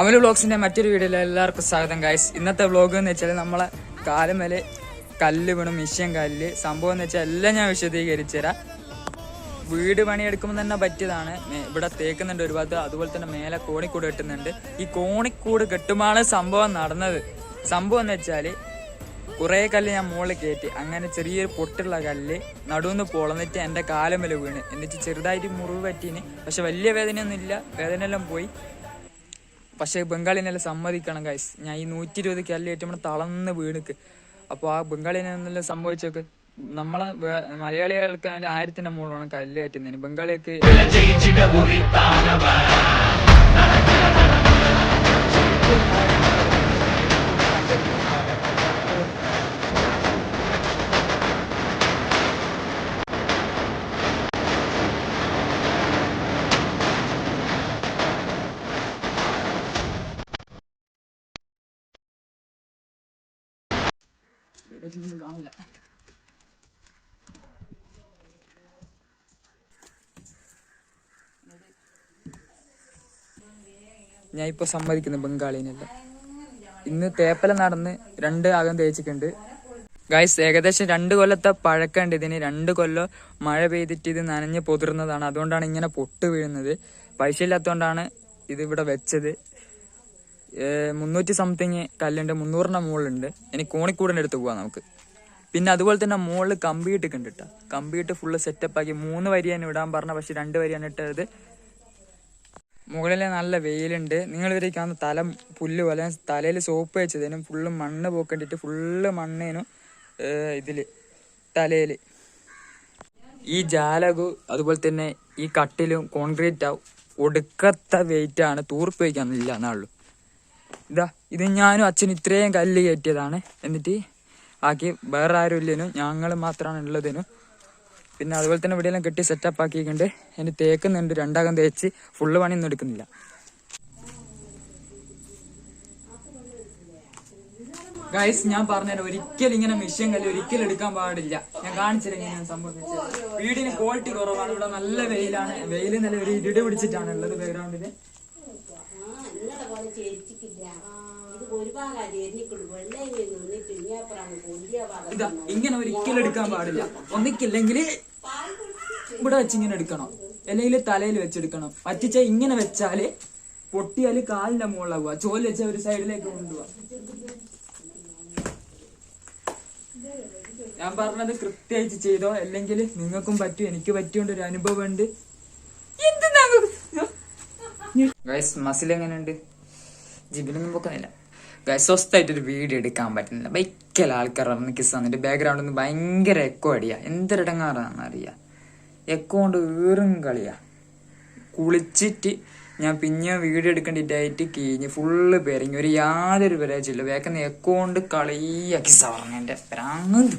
അമൽ വ്ളോഗ്സിന്റെ മറ്റൊരു വീഡിയോയിൽ എല്ലാവർക്കും സ്വാഗതം ഗൈസ് ഇന്നത്തെ വ്ളോഗ് എന്ന് വെച്ചാൽ നമ്മളെ കാലുമേലെ കല്ല് വീണു മിഷ്യൻ കല്ല്. സംഭവം എന്ന് വെച്ചാൽ എല്ലാം ഞാൻ വിശദീകരിച്ചു തരാം. വീട് പണിയെടുക്കുമ്പോൾ തന്നെ പറ്റിയതാണ്. ഇവിടെ തേക്കുന്നുണ്ട് ഒരുപാട് അതുപോലെ തന്നെ മേലെ കോണിക്കൂട് കെട്ടുന്നുണ്ട്. ഈ കോണിക്കൂട് കെട്ടുമ്പോഴാണ് സംഭവം നടന്നത്. സംഭവം എന്ന് വെച്ചാൽ കുറേ കല്ല് ഞാൻ മുകളിൽ കയറ്റി അങ്ങനെ ചെറിയൊരു പൊട്ടുള്ള കല്ല് നടുവെന്ന് പൊളന്നിട്ട് എന്റെ കാലമേലെ വീണ്. എന്നിട്ട് ചെറുതായിട്ട് മുറിവ് പറ്റീന് പക്ഷെ വലിയ വേദനയൊന്നും ഇല്ല വേദനയെല്ലാം പോയി. പക്ഷേ ബംഗാളിനെല്ലാം സമ്മതിക്കണം ഗൈസ് ഞാൻ ഈ നൂറ്റി ഇരുപത് കല്ല് ഏറ്റവും തളർന്ന് വീണുക്ക്. അപ്പോൾ ആ ബംഗാളിനെ എന്തെല്ലാം സംഭവിച്ചൊക്കെ നമ്മളെ മലയാളികൾക്ക് ആയിരത്തിന്റെ മുകളിലാണ് കയറ്റുന്നതിന് ബംഗാളികൾക്ക് ഞാൻ ഇപ്പോൾ സമ്മതിക്കുന്നു ബംഗാളിനെല്ലാം. ഇന്ന് തേപ്പല നടന്ന് രണ്ട് അകം തേച്ചിട്ടുണ്ട്. ഗൈസ് ഏകദേശം രണ്ട് കൊല്ലത്തെ പഴക്കമുണ്ട് ഇതിന്. രണ്ട് കൊല്ലം മഴ പെയ്തിട്ട് ഇത് നനഞ്ഞ് പൊതിർന്നതാണ്. അതുകൊണ്ടാണ് ഇങ്ങനെ പൊട്ട് വീഴുന്നത്. പൈസ ഇല്ലാത്തതുകൊണ്ടാണ് ഇത് ഇവിടെ വെച്ചത്. മുന്നൂറ്റി സംതിങ് കല്ലുണ്ട് മുന്നൂറിന്റെ മുകളിലുണ്ട് ഇനി കോണിക്കൂടിന്റെ അടുത്ത് പോവാം നമുക്ക്. പിന്നെ അതുപോലെ തന്നെ മുകളിൽ കമ്പിയിട്ട് കണ്ടിട്ട കമ്പിയിട്ട് ഫുള്ള് ആക്കി മൂന്ന് വരിയാണ് ഇടാൻ പറഞ്ഞ പക്ഷെ രണ്ട് വരിയാണ് ഇട്ടത് മുകളിൽ നല്ല വെയിലുണ്ട്. നിങ്ങൾ ഇവരെ തല പുല്ല് പോലെ തലയിൽ സോപ്പ് വെച്ചതിനും ഫുള്ള് മണ്ണ് പോക്കണ്ടിട്ട് ഫുള്ള് മണ്ണേനും ഇതിൽ തലയിൽ. ഈ ജാലകു അതുപോലെ തന്നെ ഈ കട്ടിലും കോൺക്രീറ്റ് ആവും ഒടുക്കത്തെ വെയിറ്റാണ് തൂർപ്പ് ഇല്ല എന്നാളുള്ളൂ ഇതാ ഇത് ഞാനും അച്ഛൻ ഇത്രയും കല്ല് കയറ്റിയതാണ്. എന്നിട്ട് ആക്കി വേറെ ആരും ഇല്ലേനും ഞങ്ങൾ മാത്രമാണ് ഉള്ളതിനും. പിന്നെ അതുപോലെ തന്നെ ഇവിടെയെല്ലാം കെട്ടി സെറ്റപ്പ് ആക്കിയിട്ടുണ്ട്. അതിന് തേക്കുന്നുണ്ട് രണ്ടാകം തേച്ച് ഫുള്ള് പണിയൊന്നും എടുക്കുന്നില്ല. ഗൈസ് ഞാൻ പറഞ്ഞുതരാം ഒരിക്കലും ഇങ്ങനെ മെഷീൻ കല്ല് ഒരിക്കലും എടുക്കാൻ പാടില്ല. ഞാൻ കാണിച്ചില്ല ഇങ്ങനെ സംഭവം എന്ന് വെച്ചാൽ. വീടിന് ക്വാളിറ്റി കുറവാണ്. ഇവിടെ നല്ല വെയിലാണ്. വെയിൽ നല്ല ഒരു ഇരുട് പിടിച്ചിട്ടാണ് ഉള്ളത് ബാക്ക്ഗ്രൗണ്ടിൽ ഇത് ഒരു ഭാഗം വെള്ളം നിന്നിട്ട് ഭാഗം ഇങ്ങനെ ഒരിക്കലും എടുക്കാൻ പാടില്ല. ഒന്നിക്കില്ലെങ്കിൽ ഇവിടെ വെച്ച് ഇങ്ങനെ എടുക്കണം. അല്ലെങ്കിൽ തലയിൽ വെച്ചെടുക്കണം പറ്റിച്ച ഇങ്ങനെ വെച്ചാൽ പൊട്ടിയാൽ കാലിന്റെ മുകളിലാവുക. ചോൽ വെച്ച ഒരു സൈഡിലേക്ക് കൊണ്ടുപോവാ. ഞാൻ പറഞ്ഞത് കൃത്യമായിട്ട് ചെയ്തോ? അല്ലെങ്കിൽ നിങ്ങൾക്കും പറ്റും എനിക്ക് പറ്റിയോണ്ട് ഒരു അനുഭവം ഉണ്ട് ഗൈസ് മസിൽ എങ്ങനെയുണ്ട്? ജിബിലൊന്നും പൊക്കുന്നില്ല സ്വസ്ഥായിട്ടൊരു വീഡിയോ എടുക്കാൻ പറ്റുന്നില്ല. ഭയങ്കര ആൾക്കാർ ഇറങ്ങി കിസ് വന്നിട്ട് ബാക്ക്ഗ്രൗണ്ടിൽ നിന്ന് ഭയങ്കര എക്കോ അടിയാ. എന്തൊരിടങ്ങാറാണെന്ന് അറിയാ. എക്കോ കൊണ്ട് വീറും കളിയാ. കുളിച്ചിട്ട് ഞാൻ പിന്നെ വീഡിയോ എടുക്കേണ്ടിട്ടായിട്ട് കീഞ്ഞ് ഫുള്ള് പേരിങ്ങി. ഒരു യാതൊരു പരാജയമില്ല വേക്കുന്ന എക്കോ കൊണ്ട് കളിയാക്കി പറഞ്ഞ എന്റെ പ്രാന്ത്